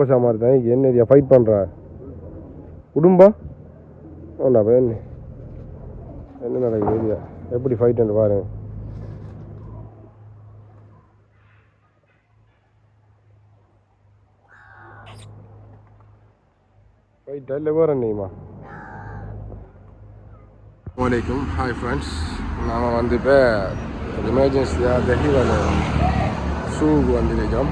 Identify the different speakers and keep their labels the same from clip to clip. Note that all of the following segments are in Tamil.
Speaker 1: கோஷா மாதிரி தான். என்ன ஃபைட் பண்ணுறா குடும்பம் ஒன்றா போய் என்ன? என்ன நடக்குது ஏரியா? எப்படி ஃபைட் பாருங்க. ஃபைட்டா இல்லை வேற நீமா வலைக்கும் ஹாய் ஃப்ரெண்ட்ஸ் நாம் வந்து இப்போ எமர்ஜென்சியாக தெஹிவால ஷூவுக்கு வந்திருக்கோம்.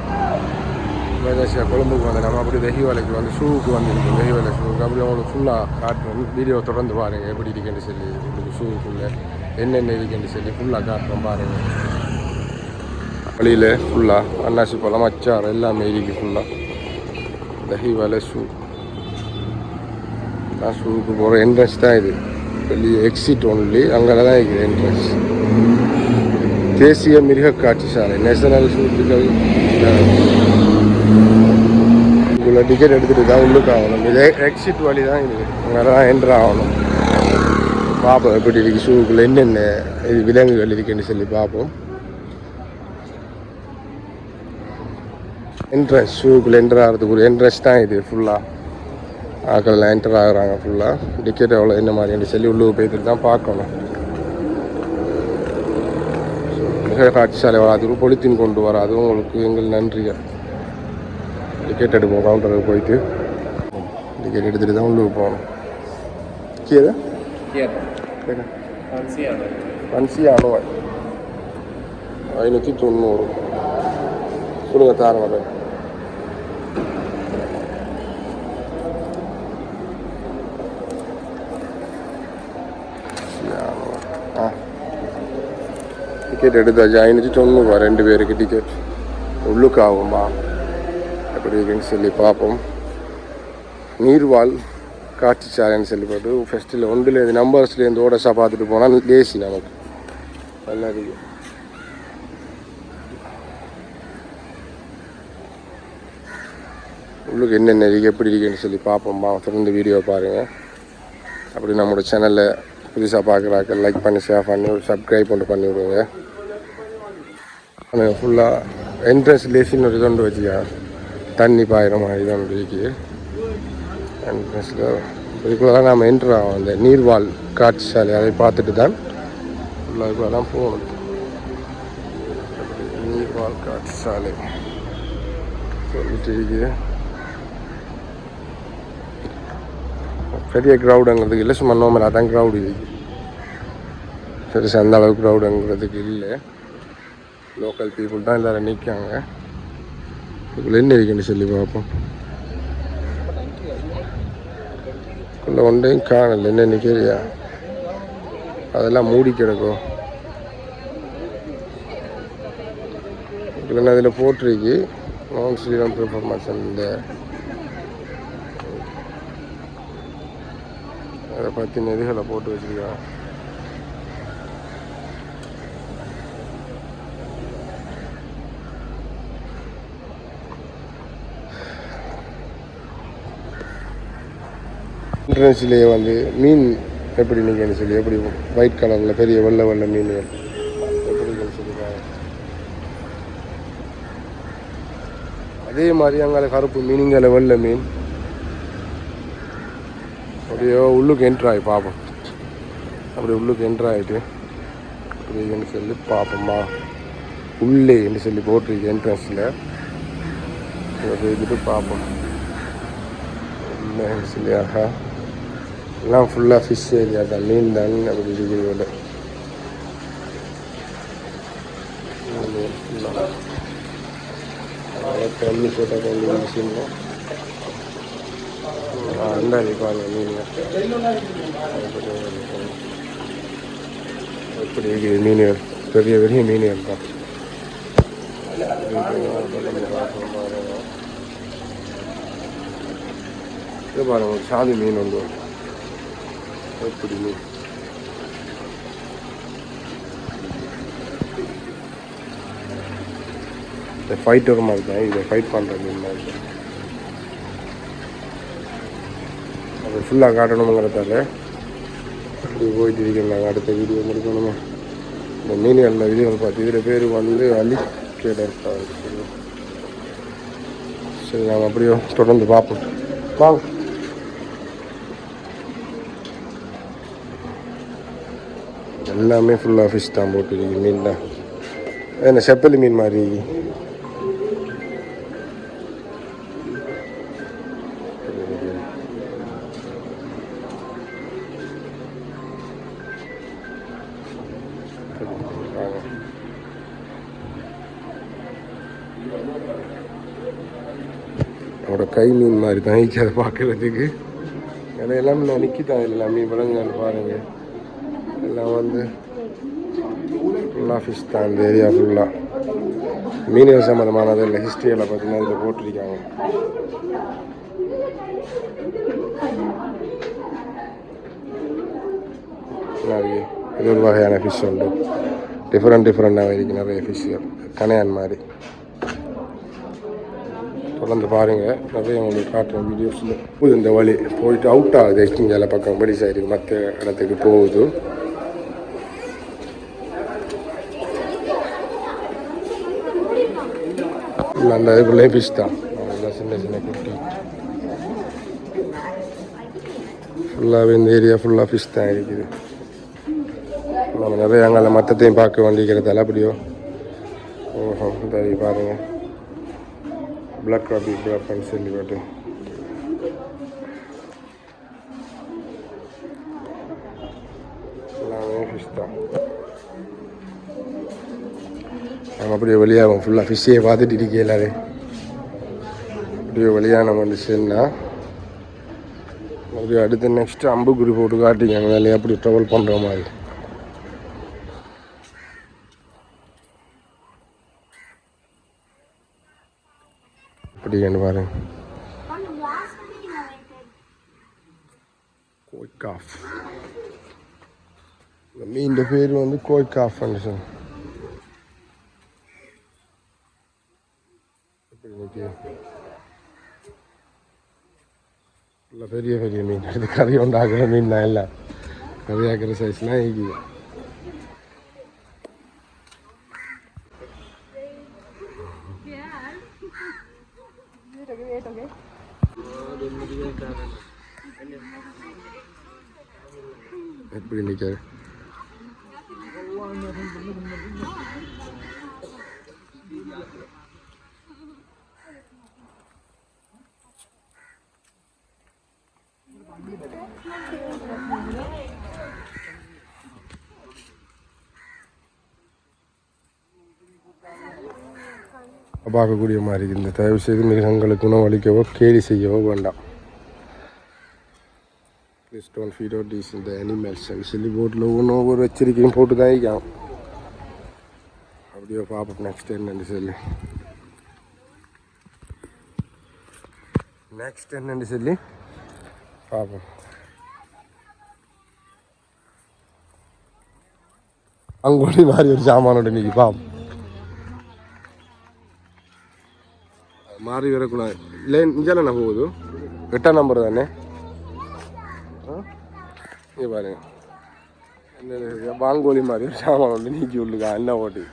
Speaker 1: மலேசியா கொழும்புக்கு வந்து நம்ம அப்படி தெஹிவாலைக்கு வந்து ஷூவுக்கு வந்திருக்கோம். தெஹிவாலை ஷூவுக்கு அப்படி அவங்களுக்கு ஃபுல்லாக காட்டுறோம். வீடியோ தொடர்ந்து பாருங்கள் எப்படி இருக்குன்னு சொல்லி உங்களுக்கு ஷூவுக்குள்ளே என்னென்ன இருக்குன்னு சொல்லி ஃபுல்லாக காட்டுறோம் பாருங்கள் வழியில் ஃபுல்லாக அன்னாசி பழம் அச்சார் எல்லாமே இருக்கு ஃபுல்லாக தெஹிவாலை ஷூ. நான் ஷூவுக்கு போகிற என்ட்ரன்ஸ் தான் இது. வெளியே எக்ஸிட் ஒன்லி அங்கே தான் இருக்குது என்ட்ரன்ஸ் தேசிய மிருக காட்சி சாலை நேஷனல் சூட்டிக்கல் இதில் டிக்கெட் எடுத்துகிட்டு தான் உள்ளுக்கு ஆகணும். இது எக்ஸிட் வழி தான் இது. அங்கே தான் என்ட்ரு ஆகணும். பார்ப்போம் எப்படி இருக்குது ஷூக்குள்ளே என்னென்ன இது விலங்குகள் இருக்குன்னு சொல்லி பார்ப்போம் என்ட்ரன்ஸ் ஷூக்குள்ளே என்ட்ரு ஆகிறதுக்கு ஒரு என்ட்ரன்ஸ் தான் இது ஃபுல்லாக ஆக்கள்லாம் என்டர் ஆகுறாங்க ஃபுல்லாக டிக்கெட் எவ்வளோ என்ன மாதிரின்னு சொல்லி உள்ளுக்கு போய்ட்டு தான் பார்க்கணும். மிக காட்சிசாலை வராது பொலித்தீன் கொண்டு வராது. உங்களுக்கு எங்கள் நன்றிகள். டிக்கெட் எடுப்போம் கவுண்டருக்கு போயிட்டு டிக்கெட் எடுத்துகிட்டு தான் உள்ளே போகணும் கீழே பன்சி அணுவாய் ஐநூற்றி தொண்ணூறு கொடுங்க தாரங்க போய் ஆ டிக்கெட் எடுத்தாச்சு ஐநூற்றி தொண்ணூறுவா ரெண்டு பேருக்கு டிக்கெட் உள்ளுக்கு ஆகுமா எப்படி இருக்குன்னு சொல்லி பார்ப்போம். நீர்வாழ் காட்சி சாலைன்னு சொல்லி போட்டு ஃபஸ்ட்டில் ஒன்றுலேருந்து நம்பர்ஸ்லேருந்து ஓடஸாக பார்த்துட்டு போனால் லேசி நமக்கு. நல்லா இருக்கு. உள்ளுக்கு என்னென்ன இருக்குது எப்படி இருக்குன்னு சொல்லி பார்ப்போம்மா தொடர்ந்து வீடியோ பாருங்கள் அப்படி நம்மளோட சேனலில் புதுசாக பார்க்குறாக்க லைக் பண்ணி ஷேர் பண்ணி சப்ஸ்கிரைப் ஒன்று பண்ணி விடுங்க. ஃபுல்லாக என்ட்ரன்ஸ் லேசின்னு ஒரு இதொண்டு வச்சுக்கா தண்ணி பாயிற மாதிரி தான் இருக்கு என்ட்ரன்ஸில் இதுக்குள்ளே நாம் என்ட்ரு ஆகும் அந்த நீர்வாழ் காட்சி சாலை அதை பார்த்துட்டு தான் ஃபுல்லாக தான் போகணும். நீர்வாழ் காட்சி சாலை சொல்லிட்டு இருக்குது பெரிய க்ரௌடுங்கிறதுக்கு இல்லை. சும்மா நோமலாக தான் க்ரௌடு இருக்கு. பெருசாக அந்த அளவுக்கு க்ரௌடுங்கிறதுக்கு இல்லை. லோக்கல் பீப்புள் தான் எல்லோரும் நிற்காங்க இதுக்குள்ள என்ன சொல்லி பார்ப்போம். உள்ள ஒன்றையும் காணல. என்ன நிற்கிறியா அதெல்லாம் மூடி கிடக்கும். இல்லைன்னா அதில் போட்டிருக்கு? நான் ஸ்ரீராம் பெர்ஃபார்மன்ஸ் இந்த அதை பற்றி நெறிகளை போட்டு வச்சுருக்காங்க என்ட்ரன்ஸ்லேயே வந்து மீன் எப்படி நீங்கள் சொல்லி எப்படி ஒயிட் கலரில் பெரிய வெள்ளை வெள்ளை மீன்கள் எப்படி சொல்லியிருக்காங்க அதே மாதிரி அங்கே கருப்பு மீனுங்களை வெள்ளை மீன். அப்படியே உள்ளுக்கு என்ட்ரு ஆகி பார்ப்போம் அப்படி உள்ளுக்கு என்ட்ரு ஆகிட்டு அப்படின்னு சொல்லி பார்ப்போம்மா உள்ளே என்று சொல்லி போட்டிருக்கு என்ட்ரன்ஸில் இதுட்டு பார்ப்போம் இல்லைன்னு சொல்லி ஆஹா எல்லாம் ஃபுல்லாக ஃபிஷ் ஏரியா தான். மீன் தான் அப்படி இருக்கிறதோட தண்ணி போட்டால் கொஞ்சம் மிஷின் அந்த பாருங்க மீன் எப்படி இருக்குது மீன்கள் பெரிய பெரிய மீன்கள் தான் இது பாருங்க சாதி மீன் ஒன்று எப்படி மீன் ஃபைட் ஃபைட்டர் மாதிரி தான் இதை ஃபைட் பண்ணுற மீன் மாதிரி அது ஃபுல்லாக காட்டணுங்கிறதால அப்படி போயிட்டு இருக்கேன் நாங்கள் அடுத்த வீடியோ முடிக்கணுமா? இந்த மீன்களில் வீடியோவில் பார்த்து இதில் பேர் வந்து அலிகேடர் சரி நாங்கள் அப்படியோ தொடர்ந்து பார்ப்போம். வாங்க. எல்லாமே ஃபுல்லாக ஃபிஷ் தான் போட்டுருக்கு மீன் தான். என்ன செப்பலி மீன் மாதிரி. அவரோட கை மீன் மாதிரி தான் அதை பார்க்கறதுக்கு. ஏன்னா எல்லாமே நான் நிற்கிதான் எல்லாமே மீன் பாருங்கள் இதெல்லாம் வந்து ஃபுல்லாக ஃபிஷ் தான் இந்த ஏரியா ஃபுல்லாக மீனவர் சம்மந்தமானது இல்லை. ஹிஸ்ட்ரியெல்லாம் பார்த்தீங்கன்னா இதில் போட்டிருக்காங்க. நிறைய இது ஒரு வகையான ஃபிஷ் உண்டு. டிஃப்ரெண்ட் டிஃப்ரெண்டாக இருக்கு நிறைய ஃபிஷ்ஷுகள் கனையான் மாதிரி. தொடர்ந்து பாருங்கள் நிறைய உங்களுக்கு காட்டுறேன் வீடியோஸில் இந்த வழி. போயிட்டு அவுட் ஆகுது. எக்ஸ்டிஞ்சால பக்கம். படி சைடு மற்ற இடத்துக்கு போகுது. இல்ல, அந்த இதுக்குள்ளே ஃபிஷ் தான். சின்ன சின்ன குட்டி. ஃபுல்லாகவே இந்த ஏரியா ஃபுல்லாக ஃபிஷ் தான் இருக்குது. நம்ம நிறைய அங்கே மற்றத்தையும் பார்க்க வேண்டியிருக்கிறதால அப்படியோ. ஓஹோ சரி பாருங்க. பிளாக் காபி பிளாக்னு சொல்லி போட்டு எல்லாமே ஃபிஷ் தான் அப்படியே அப்படியே வெளியாகும் ஃபுல்லாக ஃபிஷ்ஷையே பார்த்துட்டு இருக்கே எல்லாரும் அப்படியே வெளியாக நம்ம வந்துச்சுன்னா அப்படியே அடுத்து நெக்ஸ்ட்டு அம்புக்குறி போட்டு காட்டிக்காங்க வேலையை அப்படி ட்ராவல் பண்ணுற மாதிரி. இப்படின்னு பாருங்க. கோய்காஃப் இந்த மீன் பேர் வந்து கோய்காஃப் சொல் இப்படி நிற்கி இல்லை பெரிய பெரிய மீன் இது கறி உண்டாக்குற மீன் தான் எல்லாம் கறி ஆக்கிற சைஸ்லாம் இருக்குது எப்படி நிற்காரு பார்க்கக்கூடிய மாதிரி இருக்கு. இந்த தயவு செய்து மிருகங்களுக்கு உணவளிக்கவோ கேலி செய்யவோ வேண்டாம். Please don't feed out tease இந்த அனிமல்ஸ் சொல்லி போட்டில் ஒன்றும் ஒவ்வொரு எச்சரிக்கையும் போட்டு தான் இருக்கான். அப்படியே பார்ப்போம் நெக்ஸ்ட் என்னன்னு சொல்லி. நெக்ஸ்ட் என்னன்னு சொல்லி பார்ப்போம். அங்கோடி மாதிரி ஒரு சாமானோட இன்னைக்கு பார்ப்போம். மாறி வரக்கூடாது இல்லை இஞ்சால போகுது எட்டா நம்பர் தானே இங்கே பாருங்க என்ன பாங்கோலி மாதிரி சாமான் வந்து நீக்கி உள்ளுக்கா என்ன ஓட்டி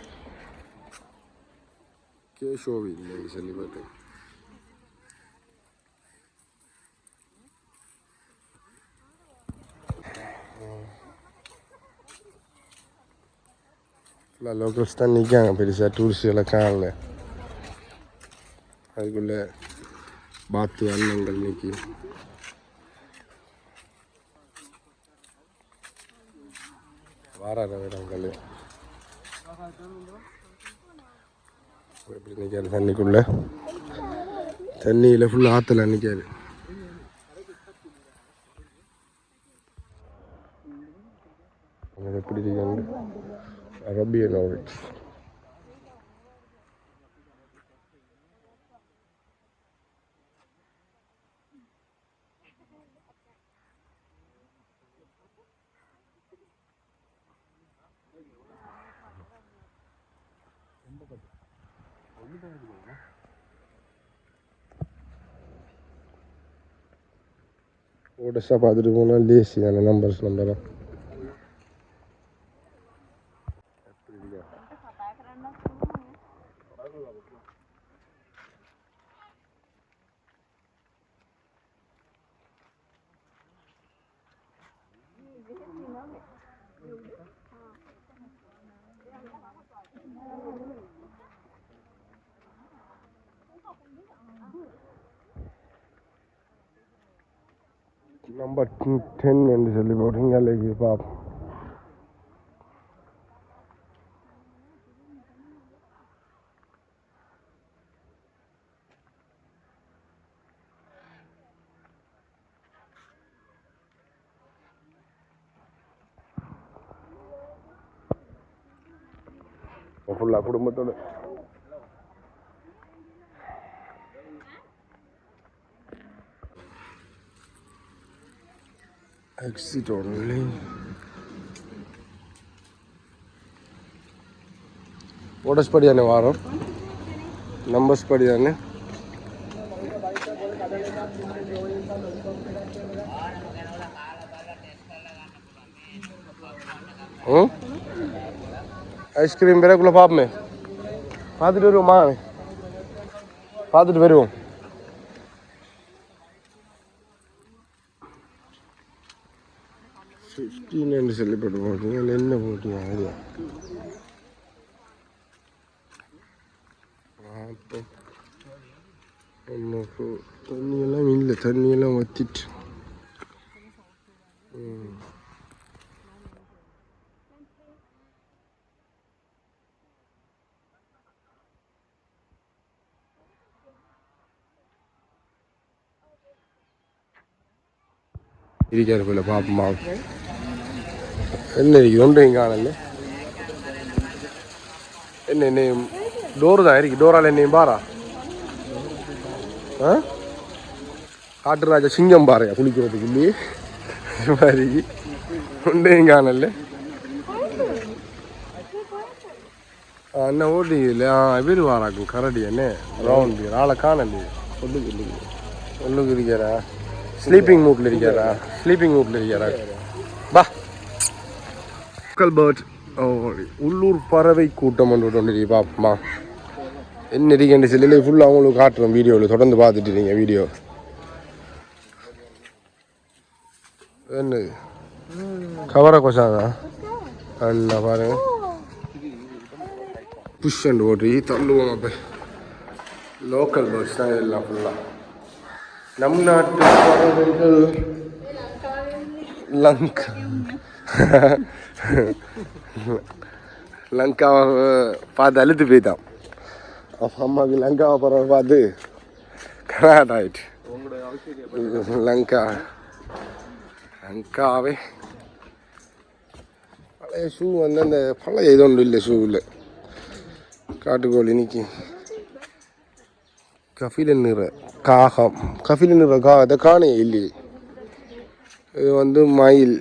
Speaker 1: கேஷோவி இல்லைன்னு சொல்லி பாட்டு ஃபுல்லாக லோக்கல்ஸ் தான் நிற்காங்க பெருசாக டூரிஸ்ட் எல்லாம் காணல அதுக்குள்ளே பாத்து அன்னங்கள் நீக்கி வாராத இடங்கள். எப்படி நிற்காது தண்ணிக்குள்ளே? தண்ணியில் ஃபுல்லாக ஆற்றுல நிற்காது எப்படி இருக்காங்க அரபியன் ஆரிட்ஸ் ஓடஸாக பார்த்துட்டு போனால் லேசி தானே நம்பர்ஸ் நம்பரா 10 என்று சொல்லி போட்டிங்க அல்லைக்கு பார்ப்போம் ஃபுல்லாக exit only orders padiyane varam numbers padiyane हम्म आइसक्रीम मेरे गुलाब में फादर वेरू माँ फादर वेरू எனக்கு தண்ணியெல்லாம் இல்லை தண்ணியெல்லாம் வத்திட்டு. இருக்காரு போல பாப்பமா என்ன இருக்குது ஒன்றையும் காணல. என்ன என்ன? ಡೋರು ದಾ ಯಾರಿಗೆ ಡೋರಾಲೆ ನೀನು ಬಾರ காட்டுராஜ சிங்கம் பாறையா குளிக்கிறதுக்கு இல்லையே. மாதிரி உண்டையும் காணல. அண்ணா ஓடி இல்லை ஆ வீடு வாராக்கும் கரடி அண்ணே ரவுண்ட் பீர் ஆளை காணல. ஒல்லுக்கு இல்லைங்க ஒல்லுக்கு இருக்காரா ஸ்லீப்பிங் மூட்டில் இருக்காரா? ஸ்லீப்பிங் மூட்டில் இருக்காரா? பா பேர்ட் உள்ளூர் பறவை கூட்டம் ஒன்று ஒன்று என்ன இருக்கேன் சிலையில ஃபுல்லாக அவங்களுக்கு காட்டுறோம் வீடியோவில் தொடர்ந்து பார்த்துட்டு இருக்கீங்க வீடியோ என்னது? கவரை கொசாங்க அண்ணா பாருங்க. புஷ் அண்ட் ஓட்டி தள்ளுவோம் அப்போ. லோக்கல் பேர்ட்ஸ் தான் எல்லாம் ஃபுல்லாக நம் நாட்டு பறவைகள். லங்கா. லங்காவை பார்த்து அழுத்து போய்தான் அம்மாவுக்கு லங்காவை பறவை பார்த்து கராட் ஆயிட்டு லங்கா. லங்காவே. பழைய ஷூ வந்து அந்த பழைய இது ஒன்றும் இல்லை ஷூ இல்லை. காட்டுக்கோழி இன்னைக்கு. கபில நிற காகம். கபில நிற காகத்தை காணே இல்லையே இது வந்து மயில்.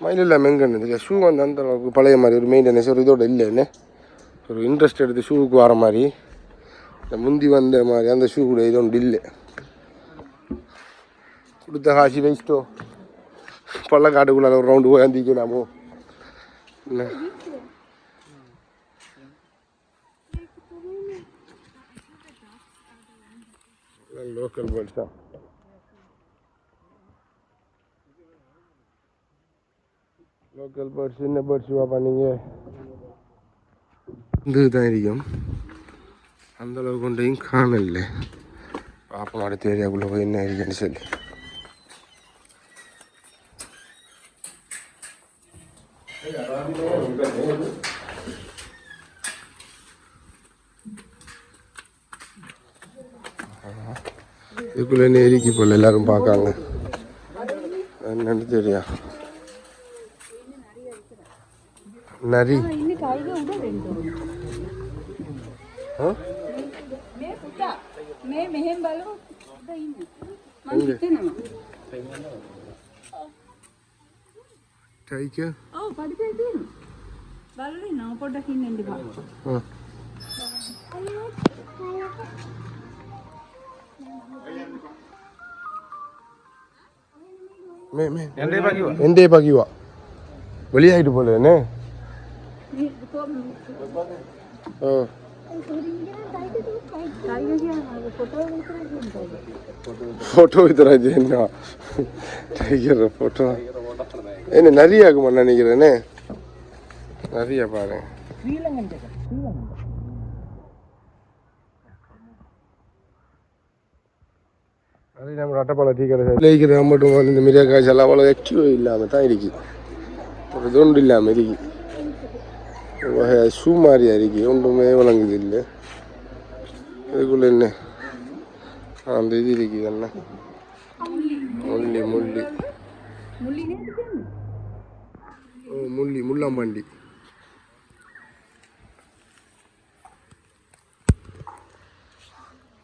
Speaker 1: மயில் இல்லை மெங்கன்னு ஷூ வந்து அந்த அளவுக்கு பழைய மாதிரி ஒரு மெயின்டெனன்ஸ் ஒரு இதோட இல்லைன்னு. ஒரு இன்ட்ரெஸ்ட் எடுத்து ஷூவுக்கு வர மாதிரி இந்த முந்தி வந்த மாதிரி அந்த ஷூ கூட இது ஒன்று இல்லை கொடுத்த காசி வச்சிட்டோ பள்ளக்காட்டுக்குள்ள ஒரு ரவுண்டு போய் அந்திக்கலாமோ? என்ன? லோக்கல் பேர்ட்ஸ் தான். லோக்கல் பேர்ட்ஸ் சின்ன பேர்ட்ஸ் பார்ப்பா நீங்கள் இது தான் இருக்கும் அந்த அளவுக்கு கொண்டையும் காணல. பாப்போம் அடுத்த ஏரியாவுக்குள்ளே போய் என்ன இருக்குன்னு சொல்லி. இதுக்குள்ள என்ன போல எல்லாரும் பார்க்காங்க. என்னன்னு தெரியா? நரி.
Speaker 2: මම හිතනවා
Speaker 1: டைக்கு
Speaker 2: ඔව් පඩිපෙළ තියෙනවා බලලා ඉන්නවා පොඩ්ඩක් ඉන්න ඉන්න බා
Speaker 1: ஆ மே மே எந்தே பாக்கிவா வெளியாயிட்டு போல என்ன
Speaker 2: මේ
Speaker 1: ஆ ஃபோட்டோ வித்துராஜேண்ணா டைகர் போட்டோ என்ன நிறைய ஆகுமா நினைக்கிறேனே நிறைய பாரு அது நம்ம அட்டப்பாளை டீ மட்டும் இந்த மிரியா காய்ச்சல் அவ்வளோ எக்யூ இல்லாமல் தான் இருக்குது ஒரு தொண்டு இல்லாமல் இருக்குது வகையாக ஷூ மாதிரி அறிக்கை ஒன்றுமே விளங்குது இல்லை இதுக்குள்ள என்ன அந்த இது இருக்குது என்ன முள்ளி முள்ளி. ஓ முள்ளி முள்ளாம்பாண்டி.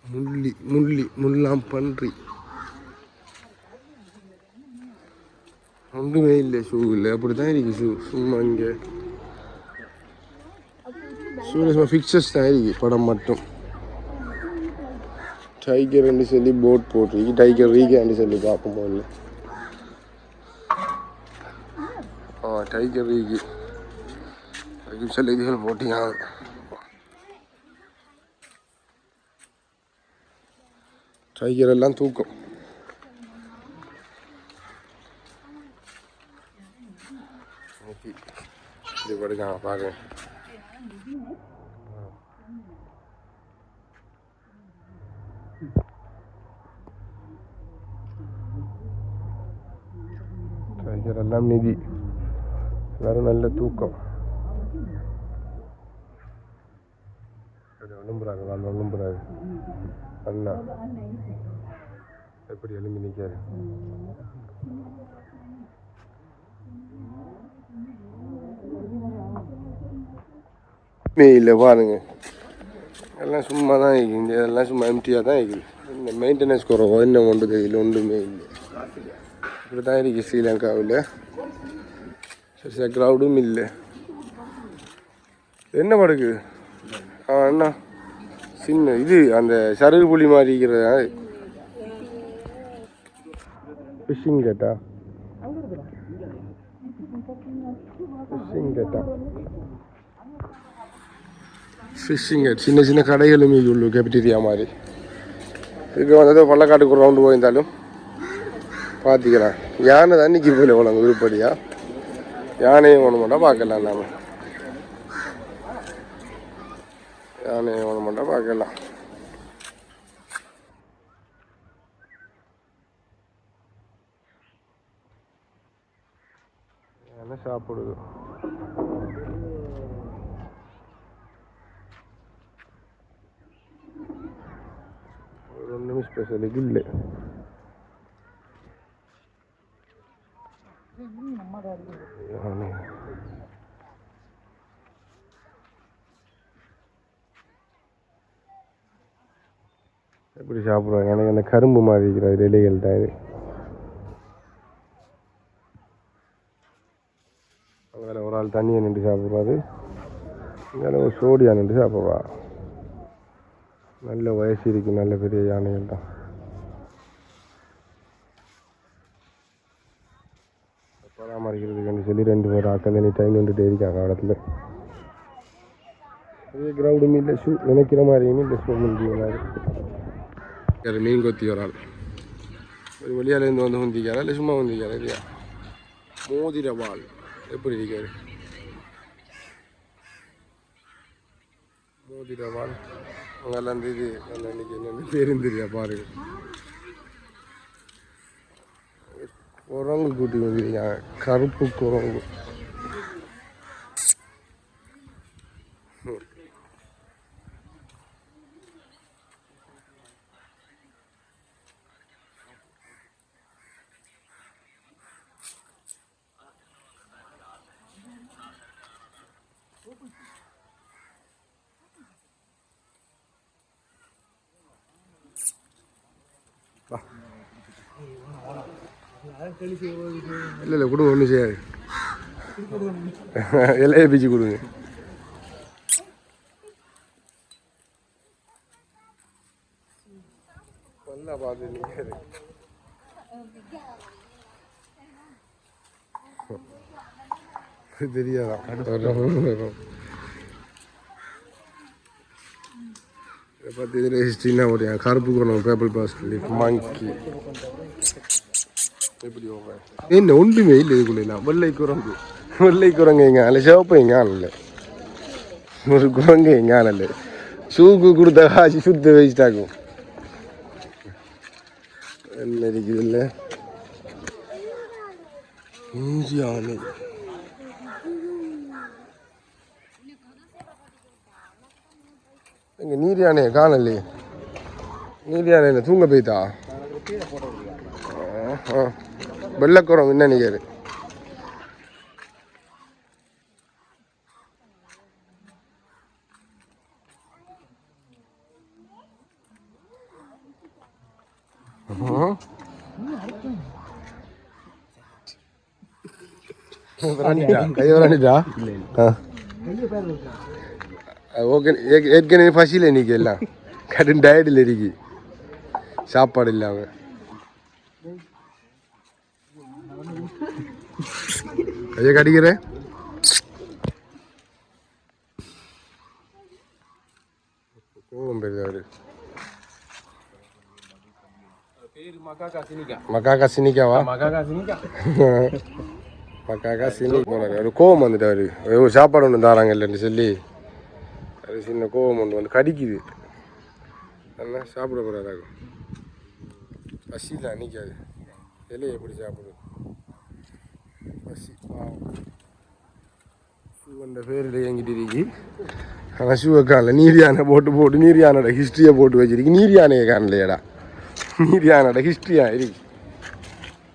Speaker 1: முள்ளி முள்ளி முல்லாம் பன்றி ஒன்றுமே இல்லை ஷூ இல்லை. அப்படி தான் இருக்குது ஷூ சும்மா இங்கே. ஷூவில் சும்மா ஃபிக்சர்ஸ் தான் இருக்கு படம் மட்டும் டைகர்னு சொல்லி போட் போட்டிருக்கு டைகர் ரீகான்னு சொல்லி பார்ப்போம் முதல்ல ஆ டைகர் ரீகி அதுக்கு சில இதுகள் போட்டிங்க டைகர் எல்லாம் தூக்கம் இன்னைக்கு இது படுக்காங்க பாருங்க டைகர் நிதி எல்லாரும் நல்ல தூக்கம் விளம்புறாங்க நான் விளம்புறாரு அண்ணா எப்படி எழும்பி நிற்காரு இல்லை பாருங்க எல்லாம் சும்மா தான் இருக்குது இந்த இதெல்லாம் சும்மா எம்டியாக தான் இருக்குது இந்த மெயின்டெனன்ஸ் குறவோ என்ன ஒன்று தெரியல ஒன்றுமே இல்லை இப்படி தான் இருக்குது ஸ்ரீலங்காவில் சரி க்ரௌடும் இல்லை என்ன படகு ஆ அண்ணா சின்ன இது அந்த சருகு புலி மாதிரி இருக்கிறது ஃபிஷிங் கேட்டா ஃபிஷிங் கேட்டா ஃபிஷிங் கேட் சின்ன சின்ன கடைகளும் இது உள்ள கேபிட்டீரியா மாதிரி இதுக்கு வந்தது பள்ளக்காட்டுக்கு ரவுண்டு போயிருந்தாலும் பார்த்துக்கலாம் யானை தண்ணிக்கு போயில போலாங்க விருப்படியா யானையும் ஒன்று மட்டும் பார்க்கலாம் நாம. யானையும் ஒன்று மட்டும் பார்க்கலாம். யானை சாப்பிடுது? ஒரு ஒன்றுமே ஸ்பெஷலுக்கு இல்லை. எப்படி சாப்பிடுவாங்க? எனக்கு அந்த கரும்பு மாதிரி இருக்கிற இலைகள் தான் இது. அங்கே ஒரு ஆள் தண்ணியை நின்று சாப்பிடுவாரு. இங்கே ஒரு சோடியா நின்று சாப்பிடுவா. நல்ல வயசு இருக்கு நல்ல பெரிய யானைகள் தான் மறைக்கிறதுக்குன்னு சொல்லி ரெண்டு பேர் ஆட்கள் எனி டைம் நின்றுட்டே இருக்காங்க இடத்துல பெரிய கிரவுண்டும் இல்லை ஷூ நினைக்கிற மாதிரியும் இல்லை ஷூ முடிய மாதிரி மீன் கொத்தி ஒரு ஆள். ஒரு வெளியாலேருந்து வந்து வந்திருக்காரா இல்லை சும்மா வந்திருக்காரா இல்லையா? மோதிர வாள். எப்படி இருக்காரு? மோதிர வாள். அங்கெல்லாம் இது நல்லா இன்னைக்கு என்னென்னு பேரும் பாருங்கள் பாருங்க குரங்கு கூட்டி வந்திருக்காங்க கருப்பு குரங்கு. இல்லை இல்லை கொடுங்க ஒன்றும் செய்யாது. இலையை பிச்சு கொடுங்க. நல்லா பார்த்து நிற்காது தெரியாதான் பார்த்து இதில் ஹிஸ்ட்ரினா ஒரு கருப்பு குணம் பேப்பர் பாஸ் மங்கி என்ன ஒன்றுமே இல்லை இதுக்குள்ள வெள்ளை குரங்கு. வெள்ளை குரங்கு எங்க அல்ல சிவப்பு எங்க ஆனல ஒரு குரங்கு எங்க ஆனல ஷூக்கு கொடுத்த காசு சுத்த வச்சுட்டாக்கும். என்ன இருக்குது இல்லை? இஞ்சி ஆனை எங்க நீர் யானையை காணலையே? நீர் யானை தூங்க போய்த்தா வெள்ளக்குறம் என்ன நினைக்காரு கை வரானிட்டா ஓகே ஏற்கனவே பசியில் இன்னைக்கு எல்லாம். கடும் டயர்டில் இருக்கு சாப்பாடு இல்லாமல் கையை கடிக்கிறேன் கோவம் பெரியது அவரு மக்காக்கா சினிக்காவா? மக்காக்கா சினி போனாரு. ஒரு கோவம் வந்துட்டு ஒரு சாப்பாடு ஒன்று தாராங்க இல்லைன்னு சொல்லி. அது சின்ன கோவம் ஒன்று வந்து கடிக்குது. நல்லா சாப்பிட போகிறாராகும் பசியில் நிற்காது இலையை எப்படி சாப்பிடுது பேரில் இயங்கிட்டு இருக்கு ஆனால் ஷூவை காணல நீர் யானை போட்டு போட்டு நீர் யானோட ஹிஸ்ட்ரியை போட்டு வச்சிருக்கு நீர் யானையை காணலையடா நீர் யானோட ஹிஸ்ட்ரியா இருக்கு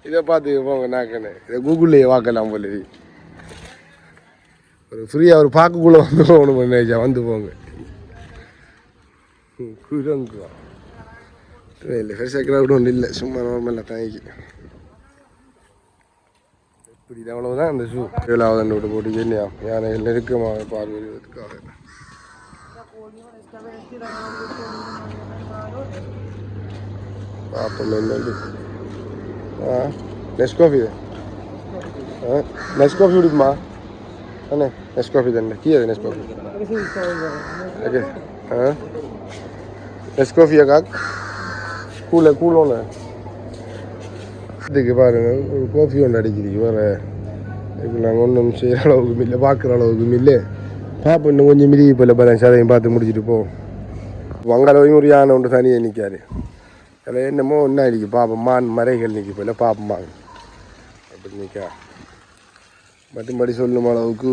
Speaker 1: இதை பார்த்து போங்க நாக்கன்னு இதை கூகுள்லேயே பார்க்கலாம் போல இருக்கு ஒரு ஃப்ரீயாக ஒரு பார்க்கக்குள்ளே வந்து போகணும் பண்ணேஜா வந்து போங்க குரங்குவா இல்லை பெருசாக கிரௌட் ஒன்றும் இல்லை சும்மா நார்மலாக தாங்கி இப்படி இது அவ்வளவுதான் அந்த ஷூ ஏழாவது விட்டு போட்டு இல்லையா யானைகள் நெருக்கமாக பார்வையிடுவதற்காக பார்ப்போம் என்னது ஆ நெஸ்காஃபி ஆ நெஸ்காஃபி விடுமா அண்ணே நெஸ்காஃபி தானே கீ அது நெஸ்காஃபி ஓகே ஆ நெஸ்காஃபியா காக் கூல கூலோன்னு இதுக்கு பாருங்கள் ஒரு காஃபி ஒன்று அடிக்கிறீங்க வேறு இதுக்கு நாங்கள் ஒன்றும் செய்கிற அளவுக்கு இல்லை பார்க்குற அளவுக்கு இல்லை. பார்ப்போம் இன்னும் கொஞ்சம் மிதி இப்போ இல்லை சதையும் பார்த்து முடிச்சுட்டு போ. வங்காளவையும் ஒரு யானை ஒன்று தனியாக நிற்காரு அதில் என்னமோ ஒன்றா நிற்கி பார்ப்போம் மான் மறைகள் நிற்கி போயில பார்ப்போம் அப்படி நிற்கா மற்றபடி சொல்லும் அளவுக்கு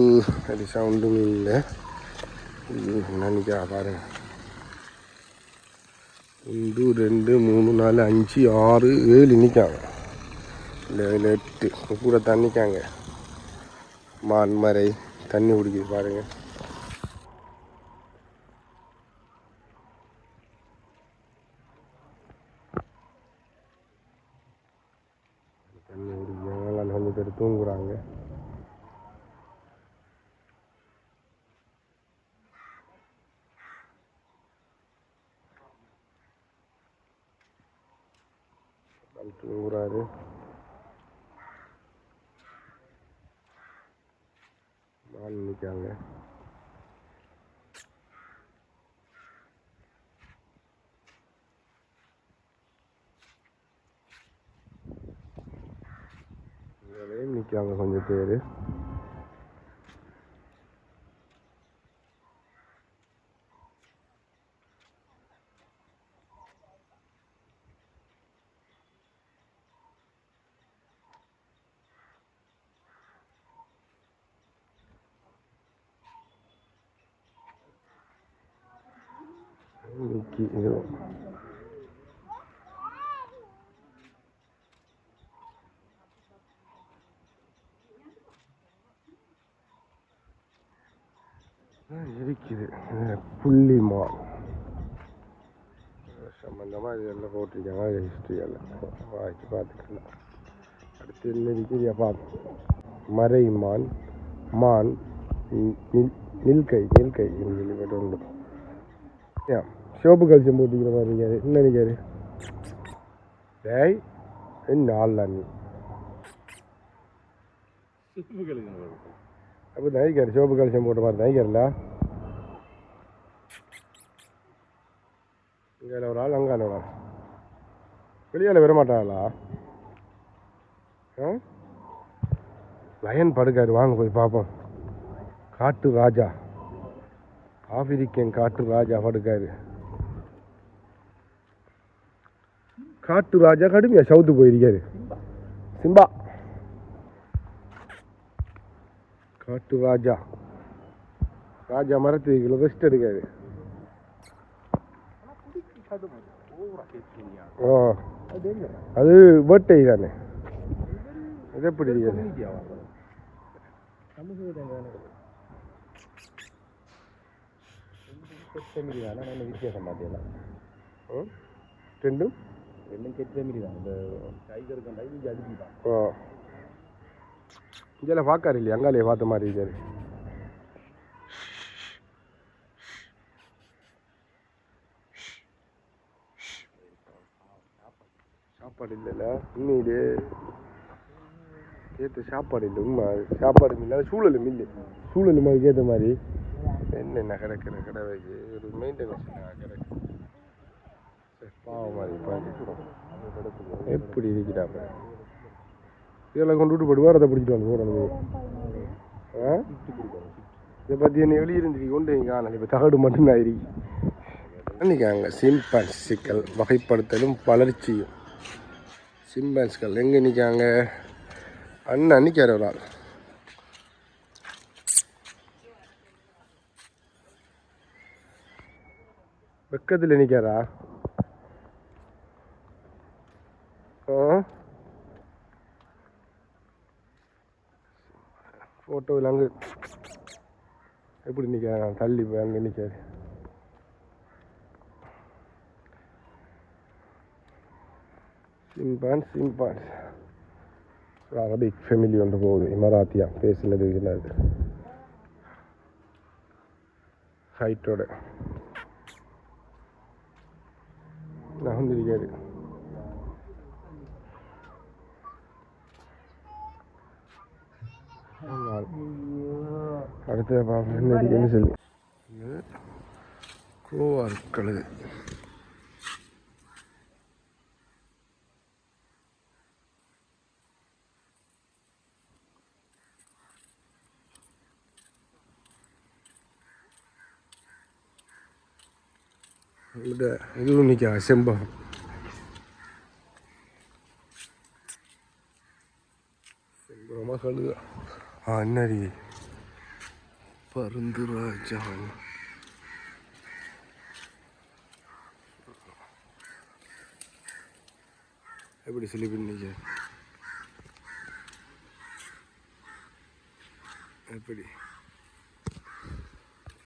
Speaker 1: அது சவுண்டும் இல்லை. நினைக்கா பாருங்க. ஒன்று ரெண்டு மூணு நாலு அஞ்சு ஆறு ஏழு நிற்காங்க இல்லை கூட தண்ணிக்காங்க. மான் மறை தண்ணி குடிக்குது பாருங்கள் chiunque abbia sogni e அது ஹிஸ்ட்ரி எல்லாம் வாய்ச்சி பார்த்துக்கலாம் அடுத்து என்ன இருக்குது பார்ப்போம் மறைமான் மான் நி- நில் நில்கை நில்கை கேள்விப்பட்டு உண்டு ஏன் சிவப்பு கல்சியம் போட்டுக்கிற மாதிரி இருக்காரு என்ன நினைக்காரு டேய் ஆள்லாம் நீ அப்போ நைக்காரு சிவப்பு கல்சியம் போட்ட மாதிரி நைக்காருல இங்கே ஒரு ஆள் அங்கே ஒரு ஆள் வெளியால் வர மாட்டாங்களா ஆ? லயன் படுக்காரு வாங்க போய் பார்ப்போம் காட்டு ராஜா. ஆப்பிரிக்கன் காட்டு ராஜா படுக்காரு காட்டு ராஜா கடுமையா சவுத்து போயிருக்காரு. சிம்பா. காட்டு ராஜா. ராஜா மரத்துக்குள்ள ரெஸ்ட் எடுக்காரு. ஓ. அது வேட்டை தானே. அது எப்படி
Speaker 3: வித்தியாசம் பார்த்தீங்களா?
Speaker 1: ரெண்டும்?
Speaker 3: ரெண்டும் கெட்ட மாரி தான். இந்த டைகருக்கு அந்த இங்கே அடிச்சுதான்
Speaker 1: ஓ இதில் பார்க்காரு இல்லையா? அங்காலே பார்த்த மாதிரி இருக்காரு. சாப்பாடு இல்லைல்ல? உண்மையிலே ஏற்ற சாப்பாடு இல்லை உண்மை. சாப்பாடு இல்லை சூழலும் இல்லை. சூழலும் அதுக்கு ஏற்ற மாதிரி. என்னென்ன கிடக்கிற கிடவைக்கு ஒரு மெயின்டெனன்ஸ் கிடக்கு. பாவம் மாதிரி பாரு எப்படி இருக்கிறாங்க இதெல்லாம் கொண்டு விட்டு போடுவார் அதை பிடிச்சிட்டு வந்து போகிறோம் ஆ? இதை பற்றி என்ன வெளியிருந்து கொண்டு இங்கே ஆனால் இப்போ தகடு மட்டும் ஆயிருக்கு நினைக்காங்க சிம்பான்சிக்கள் வகைப்படுத்தலும் வளர்ச்சியும். சிம்பன்ஸ்கள் எங்கே நிற்காங்க அண்ணன் நிற்கார் ஒரு ஆள் வெக்கத்தில் நிற்காரா ஆ? ஃபோட்டோவில் அங்கே எப்படி நிற்க தள்ளி போய் அங்கே நிற்காரு சிம்பான் சிம்பான் ஒரு அரபிக் ஃபெமிலி ஒன்று போகுது இமராத்தியா பேசினது என்னது ஹைட்டோட நகர்ந்திருக்காரு ஆமாம் அடுத்த பார்ப்போம் என்ன இதுவும் நிற்கா செம்பகம் செம்பகமாக கழுது ஆ என்னடி? பருந்து ராஜா. எப்படி சொல்லி பண்ணீங்க எப்படி?